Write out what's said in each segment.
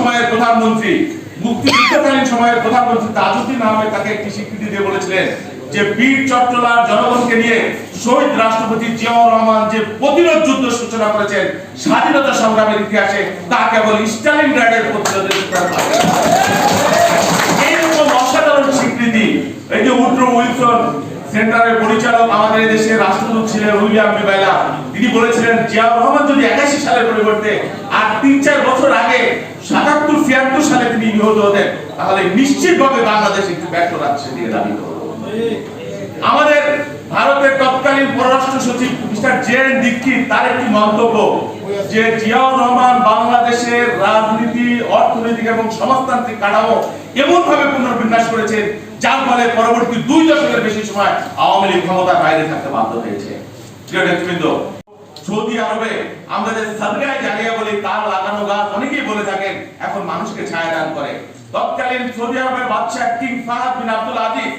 সময়ের প্রধানমন্ত্রী, মুক্তিযুদ্ধকালীন সময়ের প্রধানমন্ত্রী তাজউদ্দিন আহমেদ তাকে একটি স্বীকৃতি দিয়ে বলেছিলেন যে বীর চট্টলার জনগণকে নিয়ে শহীদ রাষ্ট্রপতি জিয়াউর রহমান যে প্রতিরোধ যুদ্ধ সূচনা করেছেন, স্বাধীনতা সংগ্রামের ইতিহাসে তা কেবল স্টালিন গ্রাডের প্রতিরোধের অসাধারণ স্বীকৃতি, এই যে উড্রো উইলসন সেন্টারের পরিচালক আমাদের দেশের রাষ্ট্রদূত ছিলেন উইলিয়াম বিবাইলা, তিনি বলেছিলেন, জিয়াউর রহমান যদি একাশি সালের পরিবর্তে আর তিন চার বছর আগে সাতাত্তর, ছিয়াত্তর সালে তিনি নিহত হতেন, তাহলে বাংলাদেশ একটি ব্যর্থ দিয়ে দাবি আমাদের ভারতের তৎকালীন পররাষ্ট্র সচিব মিস্টার জে এন দীক্ষিত, তার একটি মন্তব্য যে জিয়াউর রহমান বাংলাদেশের রাজনীতি, অর্থনৈতিক এবং সমাজতান্ত্রিক কাঠামো এমন ভাবে পুনর্বিন্যাস করেছেন, যার ফলে পরবর্তী দুই দশকের বেশি সময় আওয়ামী লীগ ক্ষমতার বাইরে থাকতে বাধ্য হয়েছে। প্রিয় নেতৃবৃন্দ, সৌদি আরবে আমরা যে সাদগায় বলি, তার লাগানো গাছ এখন মানুষকে ছায়া দান করে। তৎকালীন সৌদি আরবের বাদশাহ king Fahad bin Abdul Aziz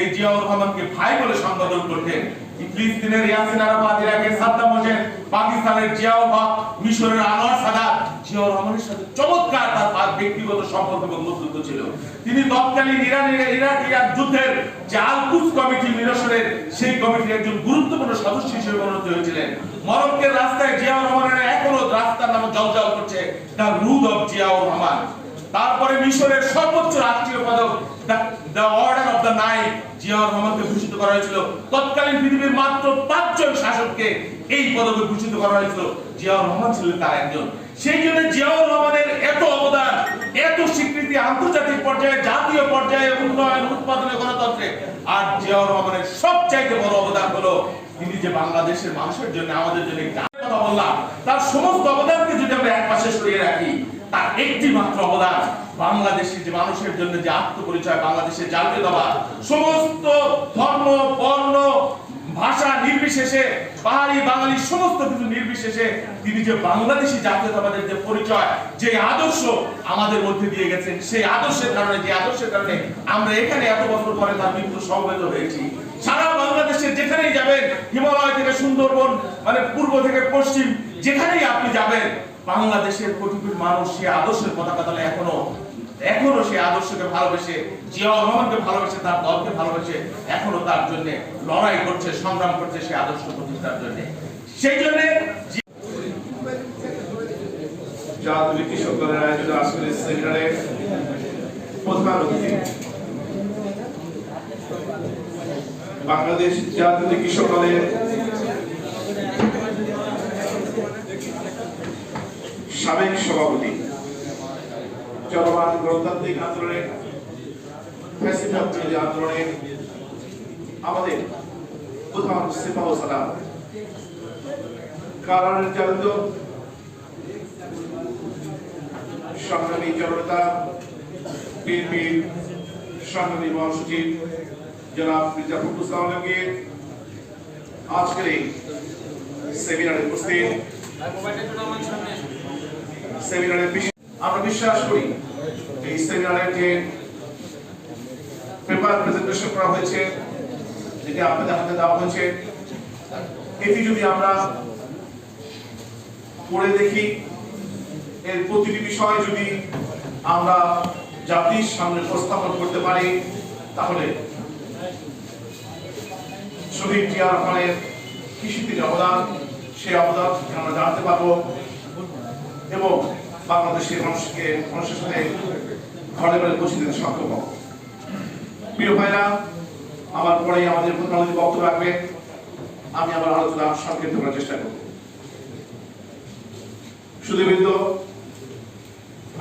এই জিয়াউর রহমানকে ভাই বলে সম্বোধন করতেন। ফিলিস্তিনের ইয়াসিন আরাফাত, ইরাকের সাদ্দাম হোসেন, পাকিস্তানের জিয়াউর হক মিশরের আনোয়ার সাদাত। জিয়াউর রহমানের সাথে চমৎকার তার ব্যক্তিগত সম্পর্ক এবং বন্ধুত্ব ছিল। তিনি তৎকালীন ইরানের ইরাক ইরাক যুদ্ধের যে আলকুস কমিটি মিরসরের সেই কমিটির একজন গুরুত্বপূর্ণ সদস্য হিসেবে মনোনীত হয়েছিলেন। মরক্কের রাস্তায় জিয়াউর রহমানের এখনও রাস্তার নামে জলজল। অফ জিয়াউর রহমান। তারপরে মিশরের সর্বোচ্চ রাষ্ট্রীয় পদক, the order of knight, Ziaur রহমানকে ভূষিত করা হয়েছিল। তৎকালীন পৃথিবীর মাত্র পাঁচজন শাসককে এই পদকে ভূষিত করা হয়েছিল। জিয়াউর রহমান ছিলেন তার একজন। সেই জন্য জিয়াউর রহমানের এত অবদান, এত স্বীকৃতি আন্তর্জাতিক পর্যায়ে, জাতীয় পর্যায়ে, উন্নয়ন, উৎপাদনে, গণতন্ত্রে, আর জিয়াউর রহমানের সবচাইতে বড় অবদান হলো তিনি যে বাংলাদেশের মানুষের জন্য, আমাদের জন্য কথা বললাম। তার সমস্ত অবদানকে যদি আমরা পাশে সরিয়ে রাখি, তার একটি মাত্র অবদান, বাংলাদেশের যে মানুষের জন্য যে আত্মপরিচয় বাংলাদেশের জাতীয়তাবাদ সমস্ত ধর্ম, বর্ণ, ভাষা নির্বিশেষে, পাহাড়ি বাঙালি সমস্ত কিছু নির্বিশেষে তিনি যে বাংলাদেশি জাতীয়তাবাদের যে পরিচয়, যে আদর্শ আমাদের মধ্যে দিয়ে গেছেন, সেই আদর্শের কারণে, যে আদর্শের কারণে আমরা এখানে এত বছর পরে তার মৃত্যু সমবেত হয়েছি। সারা বাংলাদেশের যেখানেই যাবেন, হিমালয় থেকে সুন্দরবন মানে পূর্ব থেকে পশ্চিম, যেখানেই আপনি যাবেন বাংলাদেশের কোটি কোটি মানুষ সে আদর্শের পতাকা তলে এখনও এখনও সে আদর্শকে ভালোবেসে, জিয়াউর রহমানকে ভালোবেসে, তার দলকে ভালোবেসে এখনও তার জন্য লড়াই করছে, সংগ্রাম করছে সে আদর্শ প্রতিষ্ঠার জন্য। সেই জন্য জাতীয় কৃষক আয়োজিত আজকের সেমিনারে প্রধান অতিথি। বাংলাদেশ জাতীয় কৃষক দলের সাবেক সভাপতি চলমান গণতান্ত্রিক আন্দোলনে আন্দোলনে আমাদের প্রধান সিপাহ সালাম। কারা নির্যাতিত সংগ্রামী জনতা বিএনপির সংগ্রামী মহাসচিব জনাব মির্জা ফখরুল ইসলাম আজকের এই সেমিনারে উপস্থিত। সেমিনারের বিশ- আমরা বিশ্বাস করি এই সেমিনারের যে পেপার প্রেজেন্টেশন করা হয়েছে, যেটি আপনাদের হাতে দেওয়া হয়েছে, এটি যদি আমরা পড়ে দেখি, এর প্রতিটি বিষয় যদি আমরা জাতির সামনে উপস্থাপন করতে পারি, তাহলে শহীদ জিয়া রহমানের কৃষিতে অবদান, সেই অবদান আমরা জানতে পারব এবং বাংলাদেশের মানুষকে মানুষের সাথে ঘরে ঘরে পৌঁছে দিতে সক্ষম প্রিয় ভাইরা, আমার পরেই আমাদের প্রধানমন্ত্রী বক্তব্য রাখবে। আমি আমার আলোচনা সংক্ষিপ্ত করার চেষ্টা করব। সুদীবৃন্দ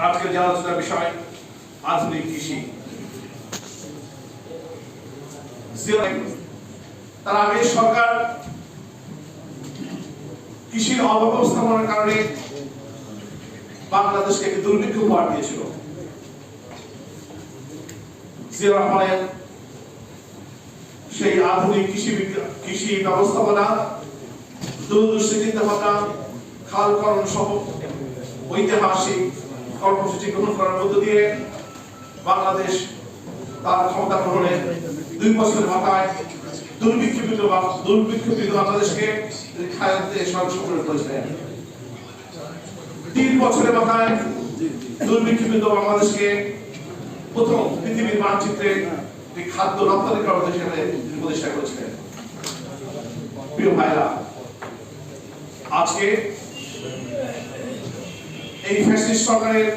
আজকের যে আলোচনার বিষয়, আধুনিক কৃষি। তার আগে সরকার কৃষির অব্যবস্থাপনার কারণে বাংলাদেশকে একটি দুর্ভিক্ষ উপহার দিয়েছিল। রহমানের সেই আধুনিক কৃষি কৃষি ব্যবস্থাপনা দূরদর্শী চিন্তা ভাবনা খালকরণ সহ ঐতিহাসিক কর্মসূচি গ্রহণ করার মধ্য দিয়ে বাংলাদেশ তার ক্ষমতা গ্রহণের দুই বছরের মাথায় দুর্ভিক্ষিত বাংলাদেশকে খাদ্যে সর্বসফল করেছিলেন তিন বছরের মাথায় দুর্ভিক্ষিত বাংলাদেশকে প্রথম পৃথিবীর মানচিত্রে খাদ্য রপ্তানি করার হিসেবে তিনি প্রতিষ্ঠা করেছিলেন। প্রিয় ভাইরা, আজকে এই ফ্যাসিস্ট সরকারের